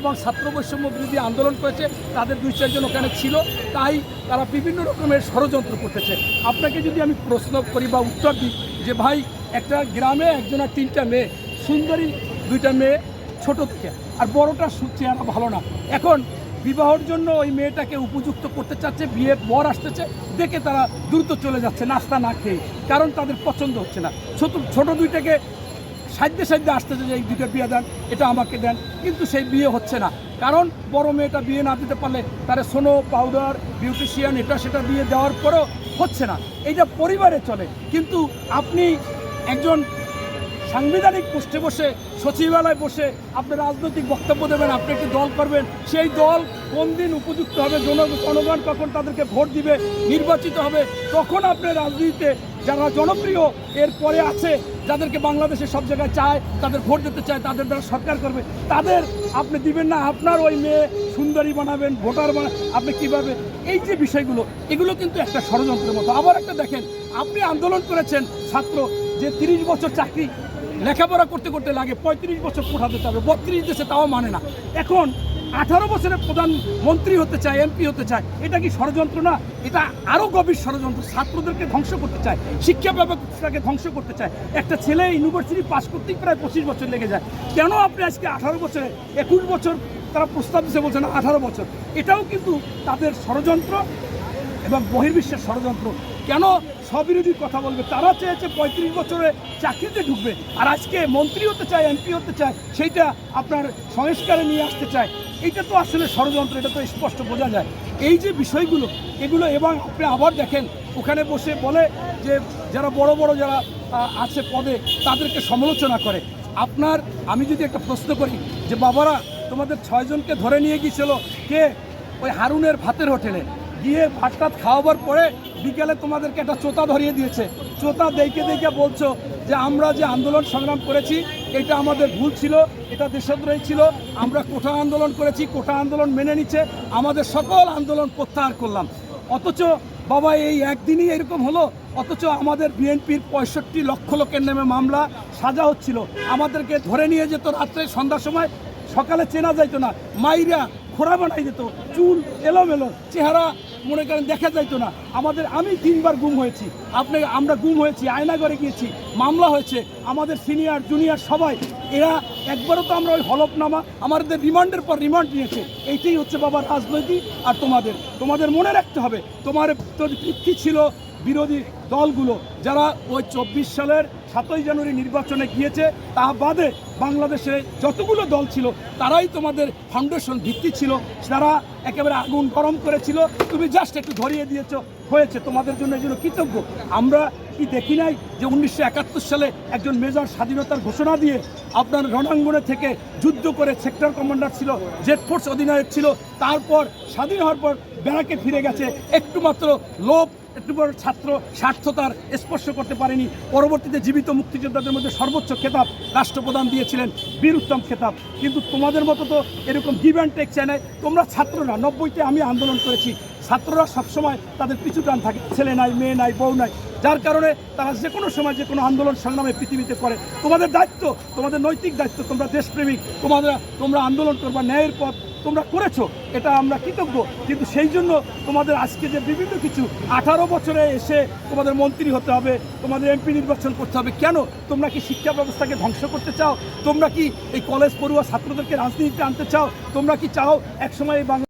এবং ছাত্র বৈষম্য বিরোধী আন্দোলন করেছে, তাদের দুই চারজন ওখানে ছিল, তাই তারা বিভিন্ন রকমের ষড়যন্ত্র করতেছে। আপনাকে যদি আমি প্রশ্ন করি বা উত্তর দিই যে ভাই, একটা গ্রামে একজনের তিনটা মেয়ে, সুন্দরী দুইটা মেয়ে, ছোট থেকে আর বড়টা চেহারা ভালো না। এখন বিবাহর জন্য ওই মেয়েটাকে উপযুক্ত করতে চাচ্ছে, বিয়ে বর আসতেছে, দেখে তারা দ্রুত চলে যাচ্ছে, নাস্তা না খেয়ে, কারণ তাদের পছন্দ হচ্ছে না। ছোট ছোট দুইটাকে সাধ্যে সাধ্যে আসতেছে যে এই দুটো বিয়ে দেন, এটা আমাকে দেন। কিন্তু সেই বিয়ে হচ্ছে না। কারণ বড় মেয়েটা বিয়ে না দিতে পারলে তারা সোনো পাউডার, বিউটিশিয়ান, এটা সেটা দিয়ে দেওয়ার পরেও হচ্ছে না। এইটা পরিবারে চলে। কিন্তু আপনি একজন সাংবিধানিক পোস্টে বসে, সচিবালয়ে বসে আপনি রাজনৈতিক বক্তব্য দেবেন, আপনি একটি দল করবেন, সেই দল কোন দিন উপযুক্ত হবে? জন- জনগণ কখন তাদেরকে ভোট দিবে? নির্বাচিত হবে? তখন আপনি রাজনীতিতে যারা জনপ্রিয়, এরপরে আছে যাদেরকে বাংলাদেশে সব জায়গায় চায়, তাদের ভোট দিতে চায়, তাদের দ্বারা সরকার করবে। তাদের আপনি দিবেন না, আপনার ওই মেয়ে সুন্দরী বানাবেন, ভোটার বানা, আপনি কীভাবে? এই যে বিষয়গুলো, এগুলো কিন্তু একটা ষড়যন্ত্রের মতো। আবার একটা দেখেন, আপনি আন্দোলন করেছেন, ছাত্র, যে তিরিশ বছর চাকরি, লেখাপড়া করতে করতে লাগে, পঁয়ত্রিশ বছর পড়াতে হবে, বত্রিশ দেশে তাও মানে না। এখন আঠারো বছরের প্রধানমন্ত্রী হতে চায়, এমপি হতে চায়, এটা কি ষড়যন্ত্র না? এটা আরও গভীর ষড়যন্ত্র। ছাত্রদেরকে ধ্বংস করতে চায়, শিক্ষা ব্যবস্থাকে ধ্বংস করতে চায়। একটা ছেলে ইউনিভার্সিটি পাস করতেই প্রায় পঁচিশ বছর লেগে যায়। কেন আপনি আজকে আঠারো বছরে, একুশ বছর তারা প্রস্তাব দিচ্ছে বলছেন আঠারো বছর? এটাও কিন্তু তাদের ষড়যন্ত্র এবং বহির্বিশ্বের ষড়যন্ত্র। কেন স্ববিরোধী কথা বলবে। তারা চেয়েছে পঁয়ত্রিশ বছরে চাকরিতে ঢুকবে। আর আজকে মন্ত্রী হতে চায়, এমপি হতে চায়, সেইটা আপনার সংস্কারে নিয়ে আসতে চায় এটা তো আসলে ষড়যন্ত্র, এটা তো স্পষ্ট বোঝা যায়। এই যে বিষয়গুলো, এগুলো এবং আপনি আবার দেখেন, ওখানে বসে বলে যে যারা বড় বড় যারা আছে পদে, তাদেরকে সমালোচনা করে। আপনার, আমি যদি একটা প্রশ্ন করি, যে বাবারা, তোমাদের ছয়জনকে ধরে নিয়ে গিয়েছিল কে? ওই হারুনের ভাতের হোটেলে। গিয়ে ভাত খাওয়াবার পরে বিকেলে তোমাদেরকে একটা চোতা ধরিয়ে দিয়েছে। চোতা দেখে দেখে বলছো যে আমরা যে আন্দোলন সংগ্রাম করেছি, এটা আমাদের ভুল ছিল, এটা দেশদ্রোহী ছিল, আমরা কোঠা আন্দোলন করেছি কোঠা আন্দোলন মেনে নিচ্ছে, আমাদের সকল আন্দোলন প্রত্যাহার করলাম। অথচ বাবা, এই একদিনই এরকম হলো, অথচ আমাদের বিএনপির পঁয়ষট্টি লক্ষ লোকের নামে মামলা, সাজা হচ্ছিল। আমাদেরকে ধরে নিয়ে যেত রাত্রে সন্ধ্যার সময়, সকালে চেনা যাইতো না, মাইরা খোড়া বানাই যেত চুল এলোমেলো, চেহারা মনে করেন দেখা যাইতো না। আমাদের আমি তিনবার গুম হয়েছি। আপনি, আমরা গুম হয়েছি আয়নাগরে গিয়েছি, মামলা হয়েছে। আমাদের সিনিয়র, জুনিয়র সবাই, এরা একবারও তো আমরা ওই হলফনামা, আমাদের রিমান্ডের পর রিমান্ড নিয়েছে। এইটাই হচ্ছে বাবার রাজনৈতিক আর তোমাদের। তোমাদের মনে রাখতে হবে, তোমার তোর ভিত্তি ছিল বিরোধী দলগুলো যারা ওই চব্বিশ সালের সাতই জানুয়ারি নির্বাচনে গিয়েছে, তা বাদে বাংলাদেশে যতগুলো দল ছিল, তারাই তোমাদের ফাউন্ডেশন ভিত্তি ছিল। তারা একেবারে আগুন গরম করেছিল। তুমি জাস্ট একটু ধরিয়ে দিয়েছ, হয়েছে। তোমাদের জন্য জন্য কৃতজ্ঞ। আমরা কি দেখি নাই যে উনিশশো একাত্তর সালে একজন মেজর স্বাধীনতার ঘোষণা দিয়ে আপনার রণাঙ্গনে থেকে যুদ্ধ করে সেক্টর কমান্ডার ছিল জেড ফোর্স অধিনায়ক ছিল, তারপর স্বাধীন হওয়ার পর ব্যারাকে ফিরে গেছে। একটুমাত্র লোভ একটু বড় ছাত্র স্বার্থতার স্পর্শ করতে পারেনি। পরবর্তীতে জীবিত মুক্তিযোদ্ধাদের মধ্যে সর্বোচ্চ খেতাব রাষ্ট্রপ্রধান দিয়েছিলেন বীর উত্তম খেতাব। কিন্তু তোমাদের মতো তো এরকম গিভ অ্যান্ড টেক চায় তোমরা ছাত্ররা, নব্বইতে আমি আন্দোলন করেছি। ছাত্ররা সবসময় তাদের পিছু টান থাকে। ছেলে নাই, মেয়ে নাই, বউ নাই। যার কারণে তারা যে কোনো সময় যে কোনো আন্দোলন সংগ্রামে পৃথিবীতে করে তোমাদের দায়িত্ব, তোমাদের নৈতিক দায়িত্ব, তোমরা দেশপ্রেমিক। তোমাদের, তোমরা আন্দোলন করবা ন্যায়ের পথ। তোমরা করেছ, এটা আমরা কৃতজ্ঞ। কিন্তু সেই জন্য তোমাদের আজকে যে বিভিন্ন কিছু, আঠারো বছরে এসে তোমাদের মন্ত্রী হতে হবে, তোমাদের এমপি নির্বাচন করতে হবে, কেন? তোমরা কি শিক্ষা ব্যবস্থাকে ধ্বংস করতে চাও? তোমরা কি এই কলেজ পড়ুয়া ছাত্রদেরকে রাজনীতিতে আনতে চাও? তোমরা কি চাও একসময় এই বাংলা